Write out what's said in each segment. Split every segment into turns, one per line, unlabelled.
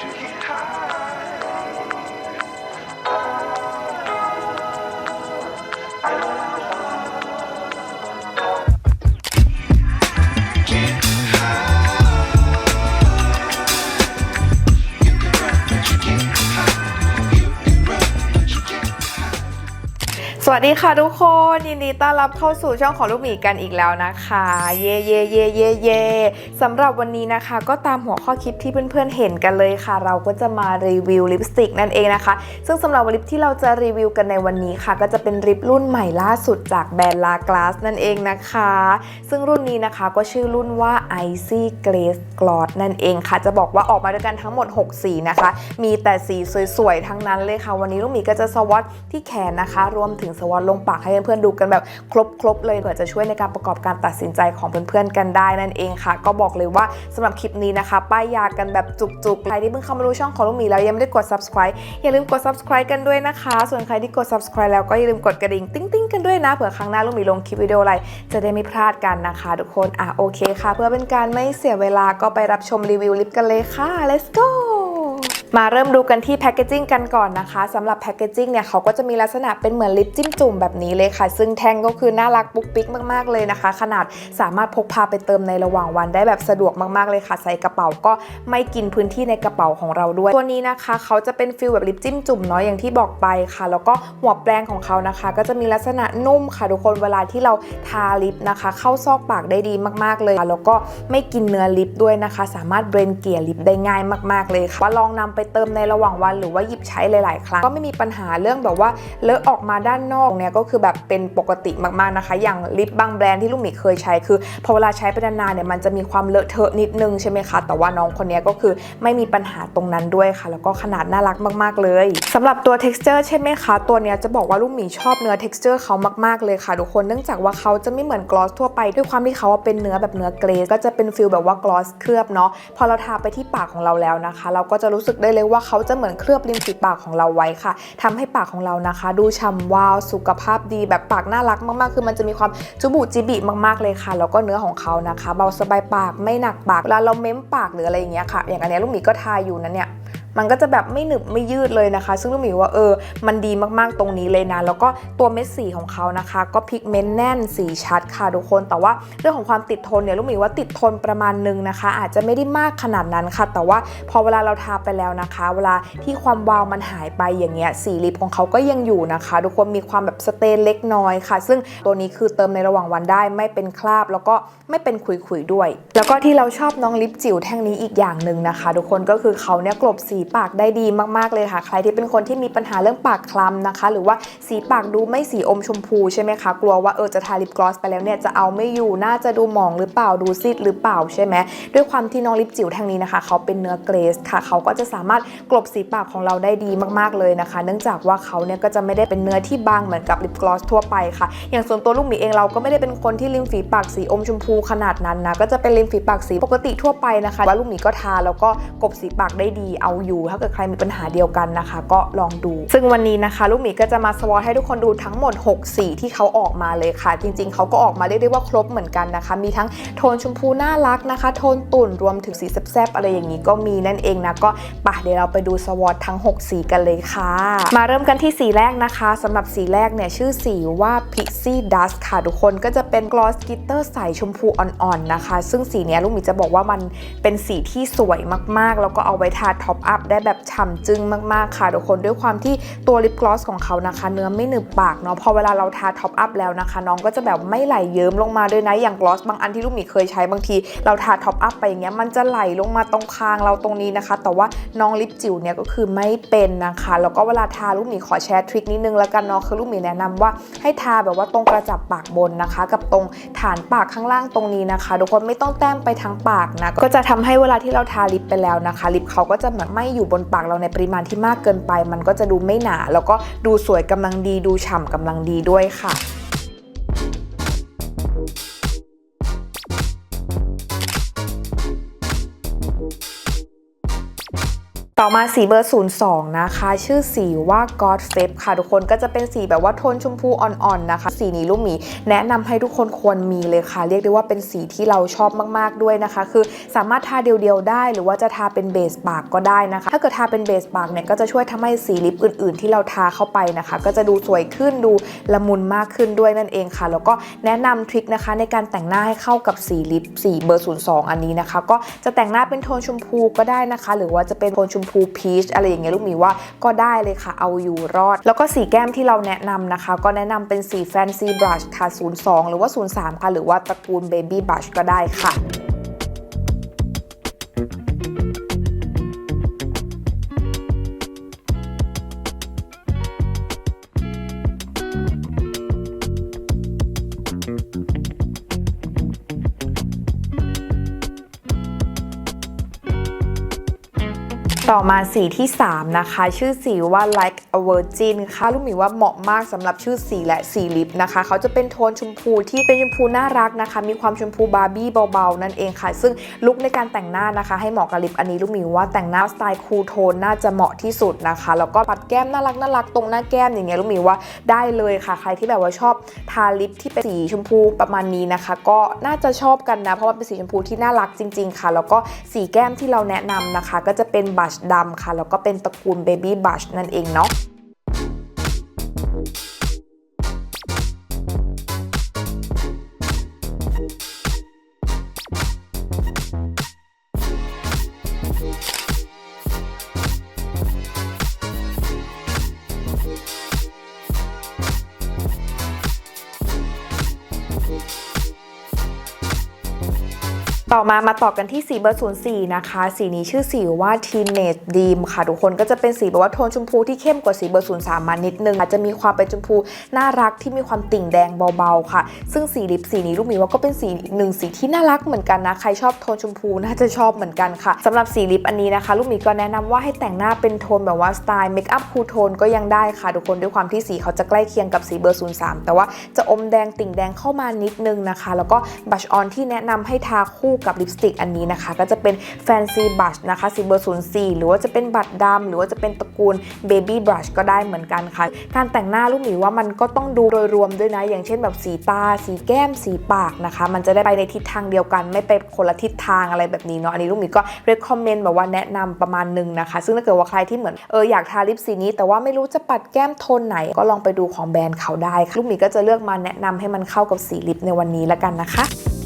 ส วัสดีค่ะทุกคนยินดีต้อนรับเข้าสู่ช่องของลูกหมีกันอีกแล้วนะคะ เย่เย่เย่เย่เย่สำหรับวันนี้นะคะก็ตามหัวข้อคลิปที่เพื่อนๆเห็นกันเลยค่ะ เราก็จะมารีวิวลิปสติกนั่นเองนะคะ ซึ่งสำหรับลิปที่เราจะรีวิวกันในวันนี้ค่ะ ก็จะเป็นลิปรุ่นใหม่ล่าสุดจากแบรนด์ลากลาสนั่นเองนะคะ ซึ่งรุ่นนี้นะคะก็ชื่อรุ่นว่า Icy Glaze Gloss นั่นเองค่ะ จะบอกว่าออกมาด้วยกันทั้งหมด 6 สีนะคะ มีแต่สีสวยๆทั้งนั้นเลยค่ะ วันนี้ลูกหมีก็จะสวอตที่แขนนะคะ รวมถึงสวอตลงปากให้เพื่อนๆดูกันแบบครบๆเลยเผื่อจะช่วยในการประกอบการตัดสินใจของเพื่อนๆกันได้นั่นเองค่ะ ก็บอกเลยว่าสำหรับคลิปนี้นะคะ ป้ายยากันแบบจุกๆใครที่เพิ่งเข้ามาดูช่องของลูกหมีแล้วยังไม่ได้กด subscribe อย่าลืมกด subscribe กันด้วยนะคะ ส่วนใครที่กด subscribe แล้วก็อย่าลืมกดกระดิ่งติ้งๆกันด้วยนะเผื่อครั้งหน้าลูกหมีลงคลิปวิดีโออะไรจะได้ไม่พลาดกันนะคะทุกคนอะโอเคค่ะ เพื่อเป็นการไม่เสียเวลาก็ไปรับชมรีวิวลิปกันเลยค่ะ let's go มาเริ่มดูกันที่แพคเกจิ้งกันก่อนนะคะสำหรับแพคเกจิ้งเนี่ยเขาก็จะมีลักษณะเป็นเหมือนลิปจิ้มจุ่มแบบนี้เลยค่ะ ซึ่งแท่งก็คือน่ารักปุ๊กปิ๊กมากๆเลยนะคะ ขนาดสามารถพกพาไปเติมในระหว่างวันได้แบบสะดวกมากๆเลยค่ะ ใส่กระเป๋าก็ไม่กินพื้นที่ในกระเป๋าของเราด้วย ตัวนี้นะคะ เขาจะเป็นฟิลแบบลิปจิ้มจุ่มเนาะอย่างที่บอกไปค่ะ แล้วก็หัวแปรงของเขานะคะ ก็จะมีลักษณะนุ่มค่ะทุกคนเวลาที่เราทาลิปนะคะ เข้าซอกปากได้ดีมากๆเลยค่ะแล้วก็ไม่กินเนื้อลิปด้วยนะคะ สามารถเบรนเกลี่ยลิปได้ง่ายมาก ๆเลยค่ะว่าลองนำไปไปเติมในระหว่างวัน หรือว่าหยิบใช้หลาย ๆ ครั้ง ก็ไม่มีปัญหาเรื่องแบบว่าเลอะออกมาด้านนอกเนี่ยก็คือแบบเป็นปกติมาก ๆ นะคะ อย่างลิปบางแบรนด์ที่ลูกหมีเคยใช้คือพอเวลาใช้ไปนานๆเนี่ยมันจะมีความเลอะเทอะนิดนึงใช่ไหมคะ แต่ว่าน้องคนนี้ก็คือไม่มีปัญหาตรงนั้นด้วยค่ะ แล้วก็ขนาดน่ารักมาก ๆ เลยสำหรับตัว texture ใช่ไหมคะ ตัวเนี้ยจะบอกว่าลูกหมีชอบเนื้อ texture เขามาก ๆ เลยค่ะทุกคน เนื่องจากว่าเขาจะไม่เหมือนกลอสทั่วไป ด้วยความที่เขาเป็นเนื้อแบบเนื้อเกรสก็จะเป็นฟิลแบบว่ากลอสเคลือบเนาะ พอเราทาไปที่ปากของเราแล้วนะคะ เราก็จะรู้สึกได้เลยว่าเขาจะเหมือนเคลือบริมฝีปากของเราไว้ค่ะทำให้ปากของเรานะคะ ดูฉ่ำวาวสุขภาพดีแบบปากน่ารักมากๆ คือมันจะมีความจุบุจิบิมากๆเลยค่ะ แล้วก็เนื้อของเขานะคะ เบาสบายปากไม่หนักปากเวลาเราเม้มปากหรืออะไรอย่างเงี้ยค่ะ อย่างอันนี้ลูกหมีก็ทาอยู่นั้นเนี่ย มันก็จะแบบไม่หนึบไม่ยืดเลยนะคะ ซึ่งลูกหมีว่าเออ มันดีมากๆตรงนี้เลยนะ แล้วก็ตัวเม็ดสีของเขานะคะ ก็พิกเมนต์แน่นสีชัดค่ะทุกคน แต่ว่าเรื่องของความติดทนเนี่ยลูกหมีว่าติดทนประมาณนึงนะคะ อาจจะไม่ได้มากขนาดนั้นค่ะ แต่ว่าพอเวลาเราทาไปแล้วนะคะ เวลาที่ความวาวมันหายไปอย่างเงี้ยสีลิปของเขาก็ยังอยู่นะคะ ทุกคนมีความแบบสเตนเล็กน้อยค่ะ ซึ่งตัวนี้คือเติมในระหว่างวันได้ไม่เป็นคราบ แล้วก็ไม่เป็นขุยๆด้วย แล้วก็ที่เราชอบน้องลิปจิ๋วแท่งนี้อีกอย่างหนึ่งนะคะ ทุกคนก็คือเขาเนี่ยกลบสีีปากได้ดีมากๆเลยค่ะ ใครที่เป็นคนที่มีปัญหาเรื่องปากคล้ำนะคะ หรือว่าสีปากดูไม่สีอมชมพูใช่ไหมคะ กลัวว่าเออจะทาลิปกลอสไปแล้วเนี่ยจะเอาไม่อยู่น่าจะดูหมองหรือเปล่าดูซีดหรือเปล่าใช่ไหมด้วยความที่น้องลิปจิ๋วแท่งนี้นะคะ เขาเป็นเนื้อเกรสค่ะ เขาก็จะสามารถกลบสีปากของเราได้ดีมากๆเลยนะคะ เนื่องจากว่าเขาเนี่ยก็จะไม่ได้เป็นเนื้อที่บางเหมือนกับลิปกลอสทั่วไปค่ะ อย่างส่วนตัวลูกหมีเองเราก็ไม่ได้เป็นคนที่ริมฝีปากสีอมชมพูขนาดนั้นนะก็จะเป็นริมฝีปากสีปกติทั่วไปนะคะว่าลูกหมีก็ทาแล้วก็กลบสีปากได้ดีเอาอยถ้าเกิดใครมีปัญหาเดียวกันนะคะ ก็ลองดู ซึ่งวันนี้นะคะ ลูกหมีก็จะมาสวอตให้ทุกคนดูทั้งหมด 6 สีที่เขาออกมาเลยค่ะ จริง ๆ เขาก็ออกมาเรียกได้ว่าครบเหมือนกันนะคะ มีทั้งโทนชมพูน่ารักนะคะ โทนตุ่นรวมถึงสีแซบๆอะไรอย่างนี้ก็มีนั่นเองนะ ก็ปะเดี๋ยวเราไปดูสวอตทั้ง 6 สีกันเลยค่ะ มาเริ่มกันที่สีแรกนะคะสำหรับสีแรกเนี่ยชื่อสีว่า Pixie Dust ค่ะทุกคนก็จะเป็นกลอสกิตเตอร์ใสชมพูอ่อนๆนะคะ ซึ่งสีนี้ลูกหมีจะบอกว่ามันเป็นสีที่สวยมากๆ แล้วก็เอาไว้ทาท็อปอัพได้แบบฉ่ำจึ้งมากๆค่ะทุกคนด้วยความที่ตัวลิปกลอสของเขานะคะ เนื้อไม่หนึบปากเนาะพอเวลาเราทาท็อปอัพแล้วนะคะ น้องก็จะแบบไม่ไหลเยิ้มลงมาด้วยนะอย่างกลอสบางอันที่ลูกหมีเคยใช้บางที เราทาท็อปอัพไปอย่างเงี้ยมันจะไหลลงมาตรงคางเราตรงนี้นะคะ แต่ว่าน้องลิปจิ๋วเนี่ยก็คือไม่เป็นนะคะ แล้วก็เวลาทาลูกหมีขอแชร์ทริคนิดนึงแล้วกันเนาะคือลูกหมีแนะนำว่าให้ทาแบบว่าตรงกระจับปากบนนะคะ กับตรงฐานปากข้างล่างตรงนี้นะคะทุกคนไม่ต้องแต้มไปทั้งปากนะก็จะทำให้เวลาที่เราทาลิปไปแล้วนะคะ ลิปเขาก็จะเหมือนไม่อยู่บนปากเราในปริมาณที่มากเกินไป มันก็จะดูไม่หนา แล้วก็ดูสวยกำลังดี ดูฉ่ำกำลังดีด้วยค่ะ ต่อมาสีเบอร์ 02 นะคะ ชื่อสีว่า God f a b ค่ะทุกคนก็จะเป็นสีแบบว่าโทนชมพูอ่อนๆนะคะ สีนี้ลูกหมีแนะนำให้ทุกคนควรมีเลยค่ะ เรียกได้ว่าเป็นสีที่เราชอบมากๆด้วยนะคะ คือสามารถทาเดียวๆได้หรือว่าจะทาเป็นเบสปากก็ได้นะคะ ถ้าเกิดทาเป็นเบสปากเนี่ยก็จะช่วยทำให้สีลิปอื่นๆ ที่เราทาเข้าไปนะคะ ก็จะดูสวยขึ้นดูละมุนมากขึ้นด้วยนั่นเองค่ะ แล้วก็แนะนำทริคนะคะในการแต่งหน้าให้เข้ากับสีลิปสีเบอร์ 02 อันนี้นะคะ ก็จะแต่งหน้าเป็นโทนชมพูก็ได้นะคะ หรือว่าจะเป็นโทนชมพูพีชอะไรอย่างเงี้ยลูกหมีว่าก็ได้เลยค่ะเอาอยู่รอด แล้วก็สีแก้มที่เราแนะนำนะคะ ก็แนะนำเป็นสีแฟนซีบลัชค่ะ02 หรือว่า 03 ค่ะ หรือว่าตระกูล Baby Brush ก็ได้ค่ะ ต่อมาสีที่ 3 นะคะ ชื่อสีว่า like a virgin ค่ะลูกหมีว่าเหมาะมากสำหรับชื่อสีและสีลิปนะคะ เขาจะเป็นโทนชมพูที่เป็นชมพูน่ารักนะคะ มีความชมพูบาร์บี้เบาๆ นั่นเองค่ะ ซึ่งลุคในการแต่งหน้านะคะ ให้เหมาะกับลิปอันนี้ลูกหมีว่าแต่งหน้าสไตล์คูลโทนน่าจะเหมาะที่สุดนะคะ แล้วก็ปัดแก้มน่ารักน่ารักตรงหน้าแก้มอย่างเงี้ยลูกหมีว่าได้เลยค่ะ ใครที่แบบว่าชอบทาลิปที่เป็นสีชมพูประมาณนี้นะคะ ก็น่าจะชอบกันนะเพราะว่าเป็นสีชมพูที่น่ารักจริง ๆ ค่ะ แล้วก็สีแก้มที่เราแนะนำนะคะ ก็จะเป็นบัชดำค่ะ แล้วก็เป็นตระกูล Baby b บัชนั่นเองเนาะ ต่อมามาต่อกันที่สีเบอร์04นะคะ สีนี้ชื่อสีว่า Teenage Dream ค่ะทุกคนก็จะเป็นสีแบบว่าโทนชมพูที่เข้มกว่าสีเบอร์03มานิดนึง อาจจะมีความเป็นชมพูน่ารักที่มีความติ่งแดงเบาๆค่ะ ซึ่งสีลิปสีนี้ลูกหมีว่าก็เป็นสีหนึ่งสีที่น่ารักเหมือนกันนะ ใครชอบโทนชมพูน่าจะชอบเหมือนกันค่ะสำหรับสีลิปอันนี้นะคะ ลูกหมีก็แนะนำว่าให้แต่งหน้าเป็นโทนแบบว่าสไตล์เมคอัพคูลโทนก็ยังได้ค่ะทุกคนด้วยความที่สีเขาจะใกล้เคียงกับสีเบอร์03แต่ว่าจะอมแดงติ่งแดงเข้ามานิดนึงนะคะ แล้วก็บัชออนที่แนะนำให้ทาคู่กับลิปสติกอันนี้นะคะ ก็จะเป็น Fancy Brush นะคะสีเบอร์04 หรือว่าจะเป็นบัตรดำหรือว่าจะเป็นตระกูล Baby Brush ก็ได้เหมือนกันค่ะ การแต่งหน้าลูกหมีว่ามันก็ต้องดูโดยรวมด้วยนะ อย่างเช่นแบบสีตา สีแก้ม สีปากนะคะ มันจะได้ไปในทิศทางเดียวกัน ไม่ไปคนละทิศทางอะไรแบบนี้เนาะ อันนี้ลูกหมีก็ recommend แบบว่าแนะนำประมาณหนึงนะคะ ซึ่งถ้าเกิดว่าใครที่เหมือนเอออยากทาลิปสีนี้ แต่ว่าไม่รู้จะปัดแก้มโทนไหน ก็ลองไปดูของแบรนด์เขาได้ค่ะลูกหมีก็จะเลือกมาแนะนำให้มันเข้ากับสีลิปในวันนี้ละกันนะคะ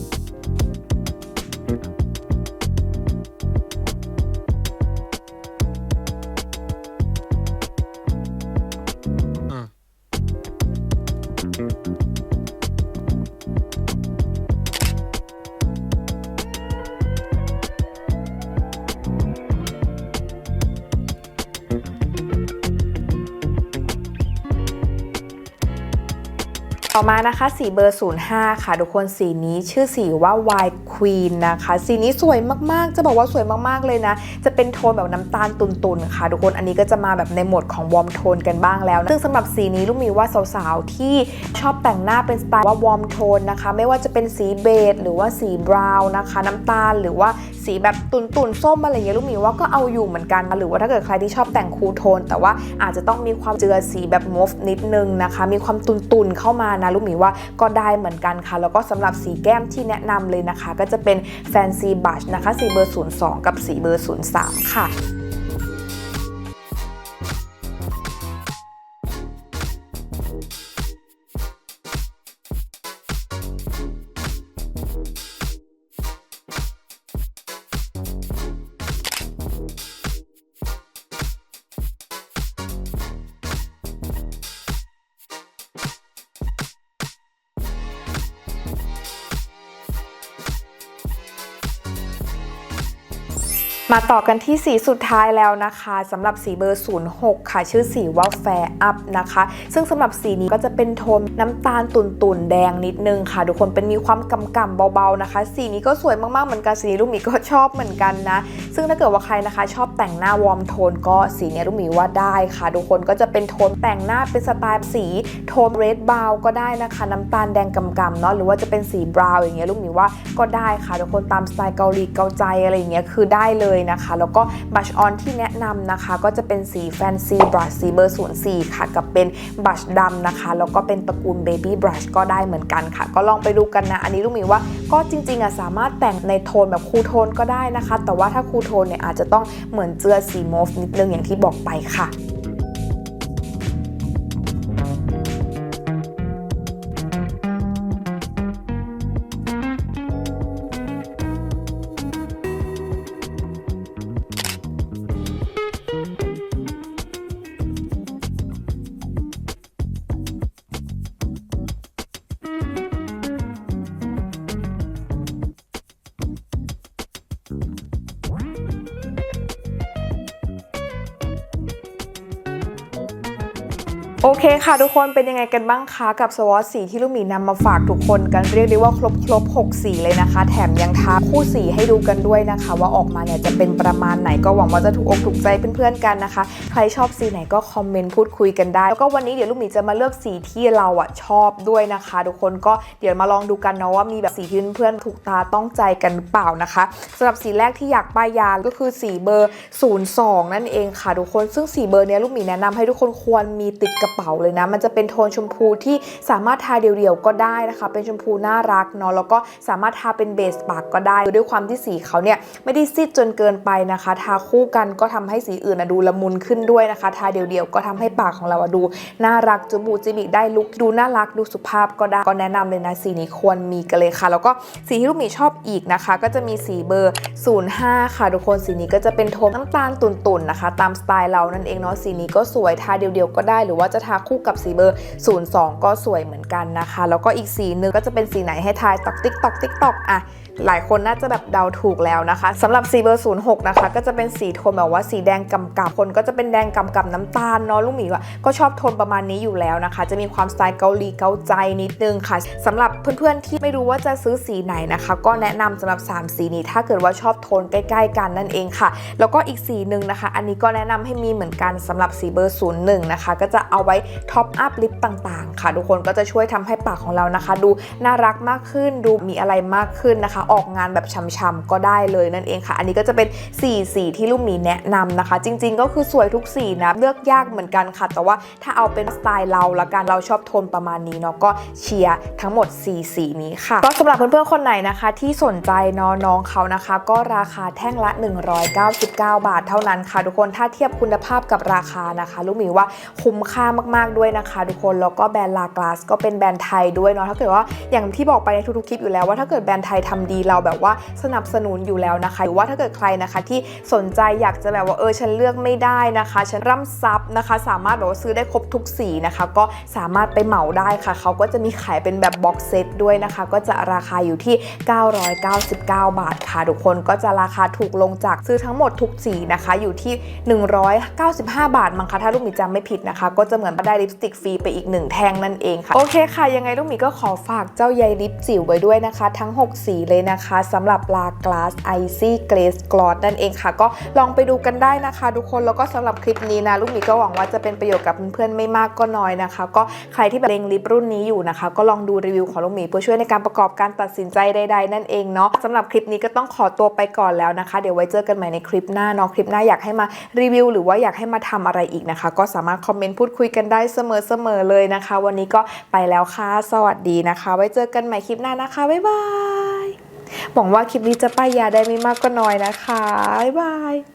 ต่อมานะคะสีเบอร์ 05 ค่ะ ทุกคนสีนี้ชื่อสีว่า White Queen นะคะ สีนี้สวยมากๆ จะบอกว่าสวยมากๆเลยนะ จะเป็นโทนแบบน้ำตาลตุนๆ ค่ะ ทุกคนอันนี้ก็จะมาแบบในโหมดของวอร์มโทนกันบ้างแล้วนะซึ่งสำหรับสีนี้ลูกหมีว่าสาวๆ ที่ชอบแต่งหน้าเป็นสไตล์ว่าวอร์มโทนนะคะ ไม่ว่าจะเป็นสีเบจหรือว่าสีบราวน์นะคะ น้ำตาลหรือว่าสีแบบตุนๆ ส้มอะไรอย่างเงี้ยลูกหมีว่าก็เอาอยู่เหมือนกันหรือว่าถ้าเกิดใครที่ชอบแต่งคูลโทน แต่ว่าอาจจะต้องมีความเจือสีแบบมฟนิดนึงนะคะ มีความตุนๆเข้ามานะลูกหมีว่าก็ได้เหมือนกันค่ะ แล้วก็สำหรับสีแก้มที่แนะนำเลยนะคะ ก็จะเป็นแฟนซีบัชนะคะสีเบอร์ 02 กับสีเบอร์ 03 ค่ะ มาต่อกันที่สีสุดท้ายแล้วนะคะสำหรับสีเบอร์ 06 ค่ะ ชื่อสีว่า Fair Up นะคะ ซึ่งสำหรับสีนี้ก็จะเป็นโทนน้ำตาลตุ่นๆแดงนิดนึงค่ะ ทุกคนเป็นมีความกำกำๆเบาๆนะคะ สีนี้ก็สวยมากๆเหมือนกันสีนี้ลูกหมีก็ชอบเหมือนกันนะ ซึ่งถ้าเกิดว่าใครนะคะ ชอบแต่งหน้าวอร์มโทนก็สีนี้ลูกหมีว่าได้ค่ะ ทุกคนก็จะเป็นโทนแต่งหน้าเป็นสไตล์สีโทนเรดบราวก็ได้นะคะ น้ำตาลแดงกำๆเนาะหรือว่าจะเป็นสีบราวอย่างเงี้ยลูกหมีว่าก็ได้ค่ะทุกคนตามสไตล์เกาหลีเกาใจอะไรอย่างเงี้ยคือได้เลยเลยนะคะ แล้วก็บัชออนที่แนะนำนะคะ ก็จะเป็นสีแฟนซีบรัชสีเบอร์04 ค่ะ กับเป็นบัชดำนะคะ แล้วก็เป็นตระกูลเบบี้บรัชก็ได้เหมือนกันค่ะ ก็ลองไปดูกันนะ อันนี้ลูกหมีว่าก็จริงๆอะสามารถแต่งในโทนแบบคูโทนก็ได้นะคะ แต่ว่าถ้าคูโทนเนี่ยอาจจะต้องเหมือนเจือสีโมฟนิดนึงอย่างที่บอกไปค่ะ โอเคค่ะทุกคนเป็นยังไงกันบ้างคะกับสวอตสีที่ลูกหมีนำมาฝากทุกคนกันเรียกได้ว่าครบครบ6สีเลยนะคะ แถมยังท้าคู่สีให้ดูกันด้วยนะคะ ว่าออกมาเนี่ยจะเป็นประมาณไหนก็หวังว่าจะถูกอกถูกใจเพื่อนๆกันนะคะ ใครชอบสีไหนก็คอมเมนต์พูดคุยกันได้ แล้วก็วันนี้เดี๋ยวลูกหมีจะมาเลือกสีที่เราอะชอบด้วยนะคะ ทุกคนก็เดี๋ยวมาลองดูกันเนาะว่ามีแบบสีที่เพื่อนๆถูกตาต้องใจกันหรือเปล่านะคะสำหรับสีแรกที่อยากป้ายยาก็คือสีเบอร์ 02 นั่นเองค่ะทุกคน ซึ่งสีเบอร์เนี้ยลูกหมีแนะนำให้ทุกคนควรมีติดกระเป๋าเลยนะ มันจะเป็นโทนชมพูที่สามารถทาเดี่ยวๆก็ได้นะคะ เป็นชมพูน่ารักเนาะแล้วก็สามารถทาเป็นเบสปากก็ได้ด้วยความที่สีเขาเนี่ยไม่ได้ซีดจนเกินไปนะคะ ทาคู่กันก็ทำให้สีอื่นอะดูละมุนขึ้นด้วยนะคะ ทาเดี่ยวๆก็ทำให้ปากของเราอะดูน่ารักจมูกจิบิได้ลุกดูน่ารักดูสุภาพก็ได้ก็แนะนำเลยนะสีนี้ควรมีกันเลยค่ะ แล้วก็สีที่ลูกหมีชอบอีกนะคะ ก็จะมีสีเบอร์ 05 ค่ะทุกคนสีนี้ก็จะเป็นโทนน้ำตาลตุ่นๆนะคะ ตามสไตล์เรานั่นเองเนาะสีนี้ก็สวยทาเดียวๆก็ได้หรือว่าจะทาคู่กับสีเบอร์ 02 ก็สวยเหมือนกันนะคะ แล้วก็อีกสีหนึ่งก็จะเป็นสีไหนให้ทายตอกติ๊กตอกติ๊กตอกอะหลายคนน่าจะแบบเดาถูกแล้วนะคะสำหรับสีเบอร์ 06 นะคะ ก็จะเป็นสีโทนแบบว่าสีแดงกำกับคนก็จะเป็นแดงกำกับน้ำตาลเนาะลูกหมีว่าก็ชอบโทนประมาณนี้อยู่แล้วนะคะ จะมีความสไตล์เกาหลีเกาใจนิดนึงค่ะสำหรับเพื่อนๆที่ไม่รู้ว่าจะซื้อสีไหนนะคะ ก็แนะนำสำหรับ 3 สีนี้ ถ้าเกิดว่าชอบโทนใกล้ ๆ กันนั่นเองค่ะ แล้วก็อีกสีหนึ่งนะคะ อันนี้ก็แนะนำให้มีเหมือนกันสำหรับสีเบอร์ 01 นะคะ ก็จะเอาไว้ท็อปอัพลิปต่างๆ ค่ะ ทุกคนก็จะช่วยทำให้ปากของเรานะคะ ดูน่ารักมากขึ้น ดูมีอะไรมากขึ้นนะคะออกงานแบบช่ำๆก็ได้เลยนั่นเองค่ะ อันนี้ก็จะเป็น4สีที่ลูกหมีแนะนำนะคะ จริง ๆ ก็คือสวยทุกสีนะ เลือกยากเหมือนกันค่ะ แต่ว่าถ้าเอาเป็นสไตล์เราละกันเราชอบโทนประมาณนี้เนาะก็เชียร์ทั้งหมด 4 สีนี้ค่ะ ก็สำหรับเพื่อนๆคนไหนนะคะ ที่สนใจนาะน้องเขานะคะ ก็ราคาแท่งละ 199 บาท เท่านั้นค่ะ ทุกคนถ้าเทียบคุณภาพกับราคานะคะ ลูกหมีว่าคุ้มค่ามากๆด้วยนะคะ ทุกคนแล้วก็แบรนด์ลากลาสก็เป็นแบรนด์ไทยด้วยเนาะถ้าเกิดว่าอย่างที่บอกไปในทุกๆคลิปอยู่แล้วว่าถ้าเกิดแบรนด์ไทยทำดีเราแบบว่าสนับสนุนอยู่แล้วนะคะหรือว่าถ้าเกิดใครนะคะที่สนใจอยากจะแบบว่าเออฉันเลือกไม่ได้นะคะ ฉันร่ำซับนะคะ สามารถแบบว่าซื้อได้ครบทุกสีนะคะ ก็สามารถไปเหมาได้ค่ะ เขาก็จะมีขายเป็นแบบบ็อกเซตด้วยนะคะ ก็จะราคาอยู่ที่ 999 บาทค่ะทุกคนก็จะราคาถูกลงจากซื้อทั้งหมดทุกสีนะคะ อยู่ที่ 195 บาทมั้งคะถ้าลูกหมีจำไม่ผิดนะคะ ก็จะเหมือนได้ลิปสติกฟรีไปอีกหนึ่งแท่งนั่นเองค่ะโอเคค่ะยังไงลูกหมีก็ขอฝากเจ้าใยลิปจิ๋วไว้ด้วยนะคะ ทั้ง 6 สีเลยนะคะสำหรับลากลาสไอซี่เกรสกลอสนั่นเองค่ะ ก็ลองไปดูกันได้นะคะทุกคนแล้วก็สำหรับคลิปนี้นะลูกหมีก็หวังว่าจะเป็นประโยชน์กับเพื่อนๆไม่มากก็น้อยนะคะ ก็ใครที่แบบเล็งลิปรุ่นนี้อยู่นะคะ ก็ลองดูรีวิวของลูกหมีเพื่อช่วยในการประกอบการตัดสินใจใด ๆ นั่นเองเนาะสำหรับคลิปนี้ก็ต้องขอตัวไปก่อนแล้วนะคะ เดี๋ยวไว้เจอกันใหม่ในคลิปหน้าเนาะคลิปหน้าอยากให้มารีวิว หรือว่าอยากให้มาทำอะไรอีกนะคะ ก็สามารถคอมเมนต์พูดคุยกันได้เสมอๆเลยนะคะ วันนี้ก็ไปแล้วค่ะสวัสดีนะคะ ไว้เจอกันใหม่คลิปหน้านะคะบ๊ายบาย หวังว่าคลิปนี้จะป้ายยาได้ไม่มากก็น้อยนะคะ บ๊ายบาย